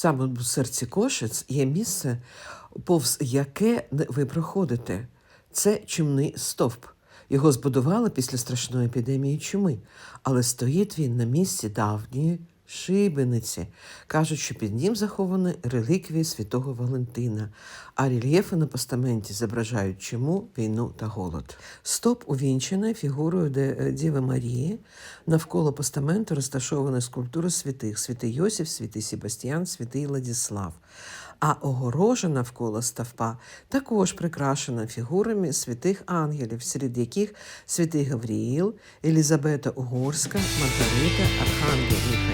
Саме в серці Кошиць є місце, повз яке ви проходите. Це чумний стовп. Його збудували після страшної епідемії чуми, але стоїть він на місці давньої шибениці. Кажуть, що під ним заховані реліквії святого Валентина, а рельєфи на постаменті зображають чуму, війну та голод. Стоп увінчений фігурою е, Діви Марії. Навколо постаменту розташовані скульптури святих: святий Йосиф, святий Себастьян, святий Ладіслав. А огорожа навколо стовпа також прикрашена фігурами святих ангелів, серед яких святий Гавріїл, Елізабета Угорська, Маргарита, Архангел.